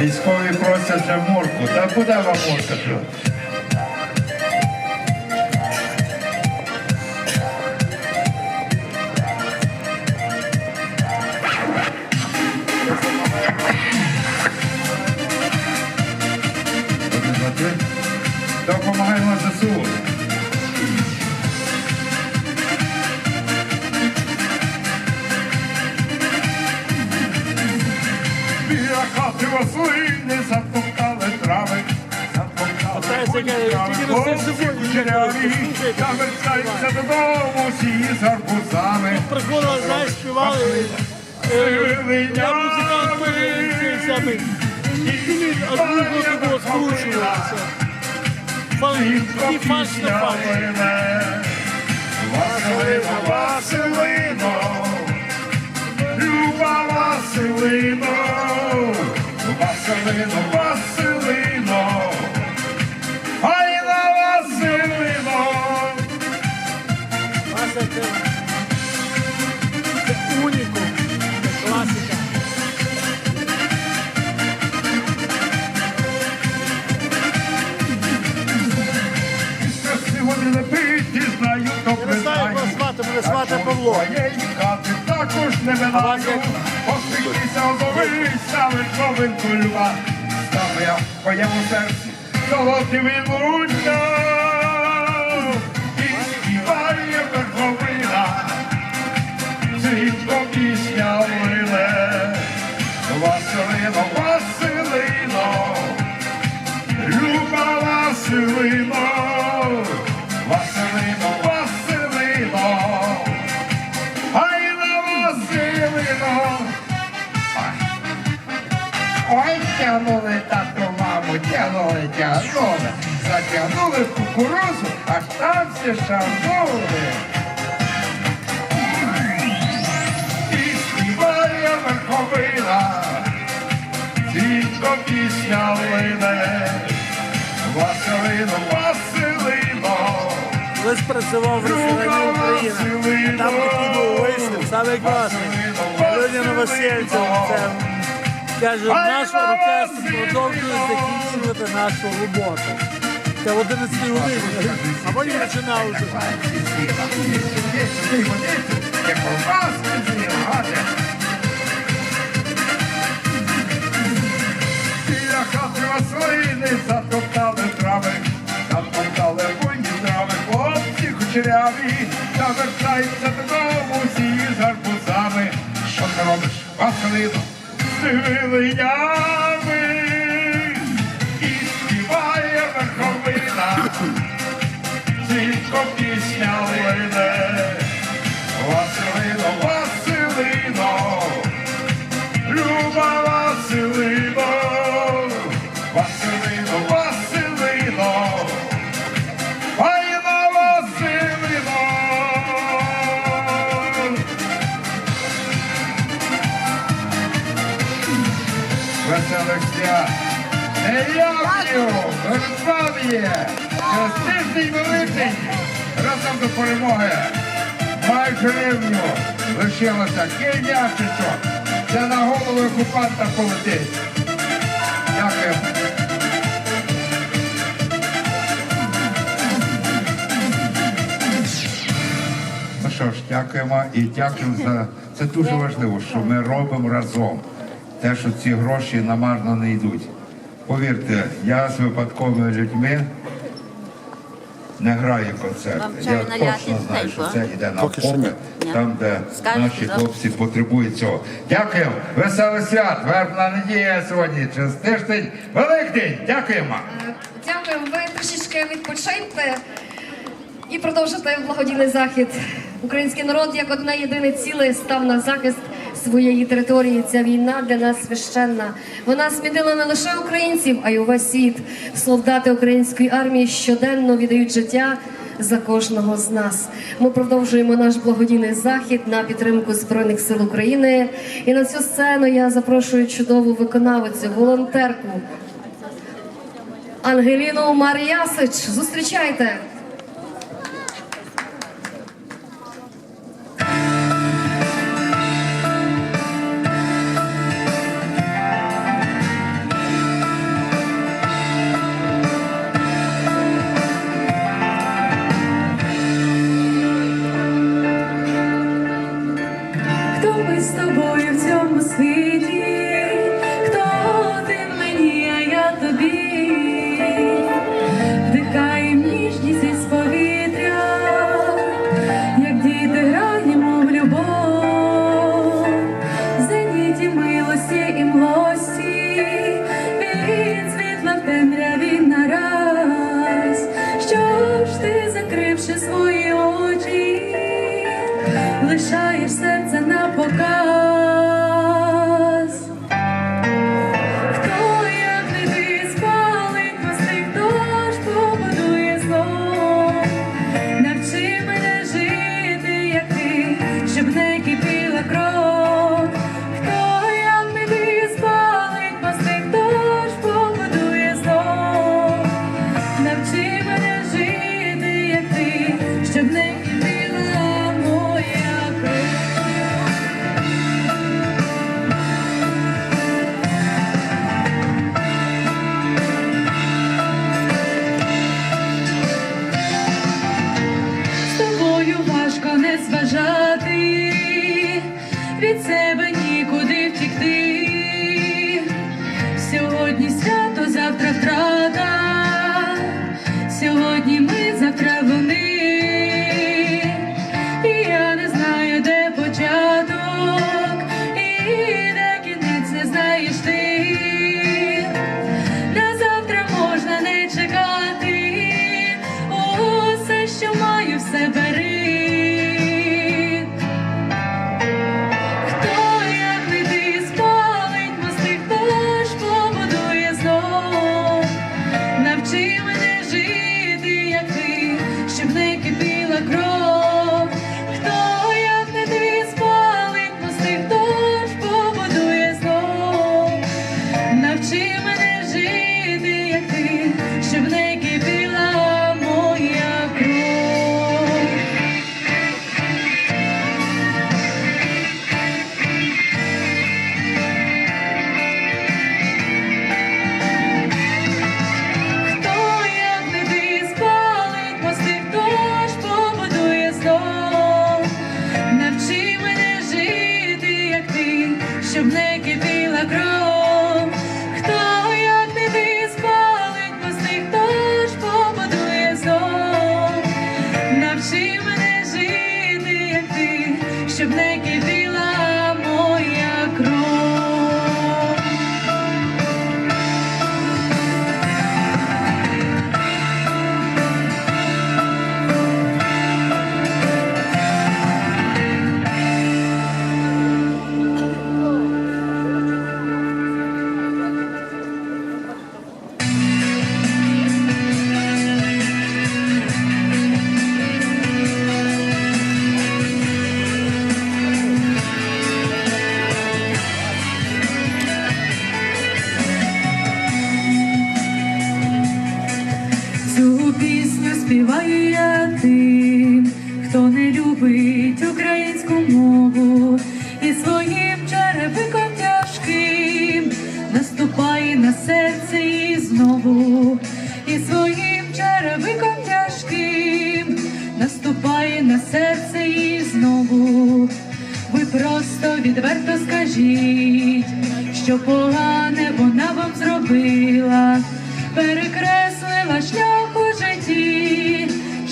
Військові просять вже морку. Та буде вам морка. Допомагаємо ЗСУ. Хати Василини затоптали трави. Затоптали послухайте, Завертаються додому всі з арбузами. Приходили, знаєш, співали. Я музикант е. Фан, і на Василино, Люба Василино, Василино, Василино, Айна Василино. Вася, це, унікум, це класика. Сьогодні не знаю, добре не знаю, знаю. як вас звати, мене звати Павло. Моєї хати також не минаю. Освітися, Посвітися, озовися, верховинку льва. Саме я в моєму серці золоті вилуння. Затягнули в кукурузу, аж там всі шагнули. І співає верховина, Тільки пісня лине. Василино, Василино. Колись працював в ресторані України. Там такий був виступ, саме класний. Володя Новосельцев, це каже, наш оркестр продовжує закінчувати нашу роботу. Це в 11 годині, а потім з'їла, Біля хати Василини затоптали трави, затоптали буйні трави, хлопці кучеряві, завертаються додому всі з арбузами. Що ти робиш, Василино? З вилинями і співає верховина, тільки пісня лине. Василино, Василино, Перед вами тиждень великий! Разом до перемоги! Майже рівню лишилося кільняшечок. Це на голову окупанта полетить. Дякую. Ну що ж, дякуємо і дякуємо за це дуже важливо, що ми робимо разом. Те, що ці гроші намарно не йдуть. Повірте, я з випадковими людьми не граю концерти. Я точно знаю, що це йде на Поки там, де наші хлопці потребують цього. Дякуємо. Веселий свят. Вербна неділя сьогодні. Через тиждень. Великдень. Дякуємо. Дякую. Ви трішечки відпочиньте і продовжите благодійний захід. Український народ як одне єдине ціле став на захист своєї території. Ця війна для нас священна. Вона змінила не лише українців, а й увесь світ. Солдати української армії щоденно віддають життя. За кожного з нас ми продовжуємо наш благодійний захід на підтримку збройних сил України. І на цю сцену я запрошую чудову виконавицю, волонтерку Ангеліну Мар'ясич. Зустрічайте!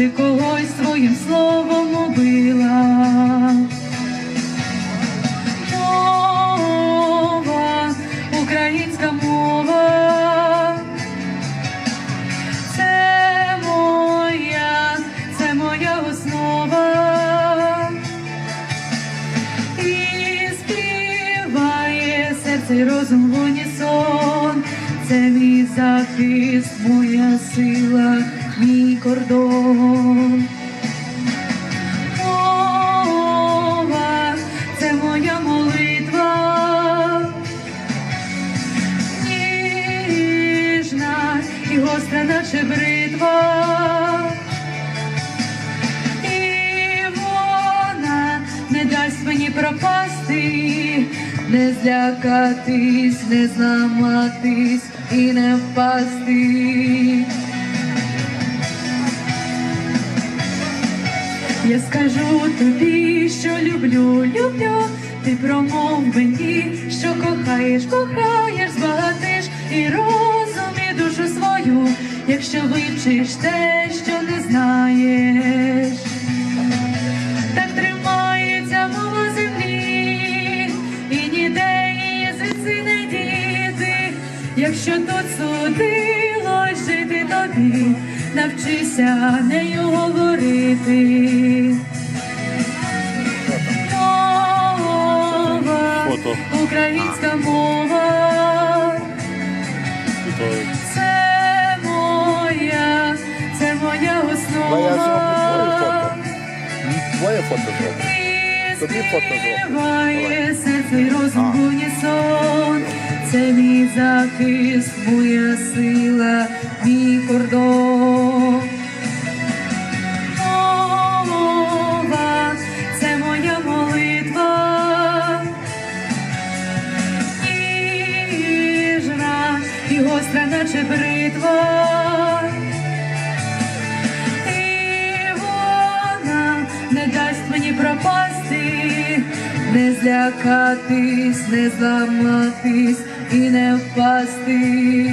to go кордон. Мова – це моя молитва, ніжна і гостра, наче бритва, і вона не дасть мені пропасти. Не злякатись, не зламатись і не впасти. Я скажу тобі, що люблю, люблю, ти промов мені, що кохаєш, кохаєш, збагатиш і розум, і душу свою, якщо вивчиш те, що не знаєш, так тримається мова землі, і ніде її звідси не діти, якщо тут суди навчися нею говорити. Мова, українська мова. Це моя, це моя основа. Твоє фото зробив. Тобі фото зробив. серце розум унісон. Це мій захист, моя сила, мій кордон. злякатись, не зламатись і не впасти.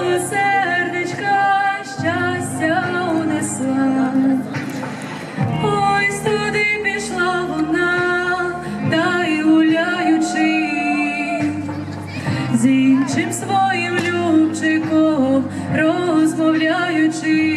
до сердечка щастя унесла, ось туди пішла вона, та гуляючи, з іншим своїм любчиком розмовляючи.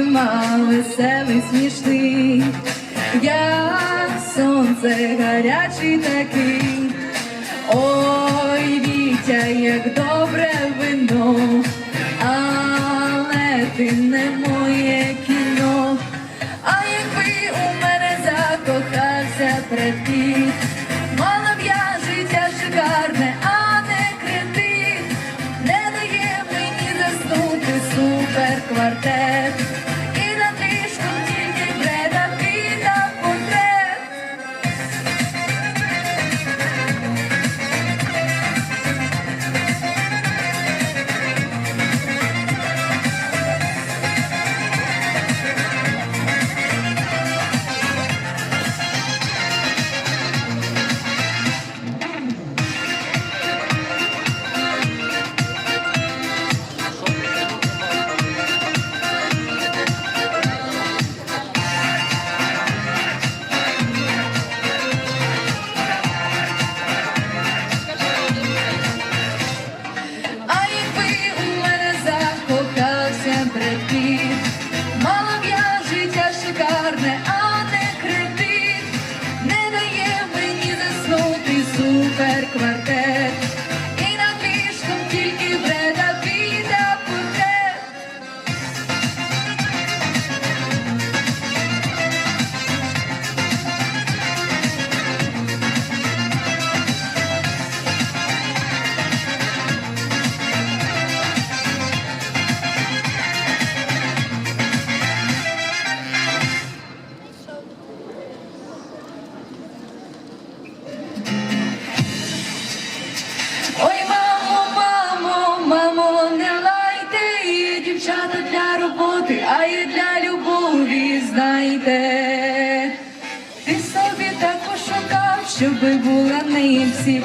обійма, веселий, смішний, як сонце гарячий такий, ой, вітя, як добре вино, але ти не можеш. аби була ним всім.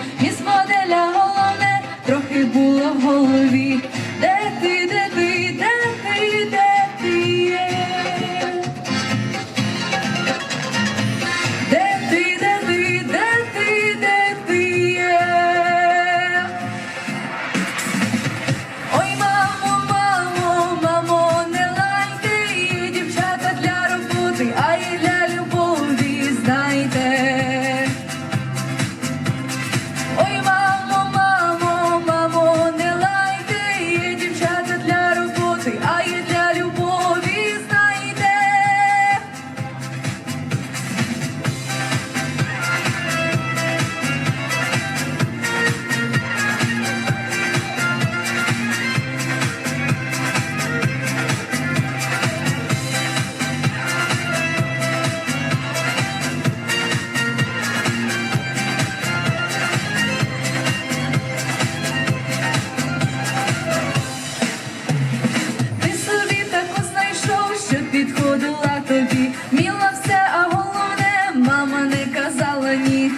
мама не казала ні.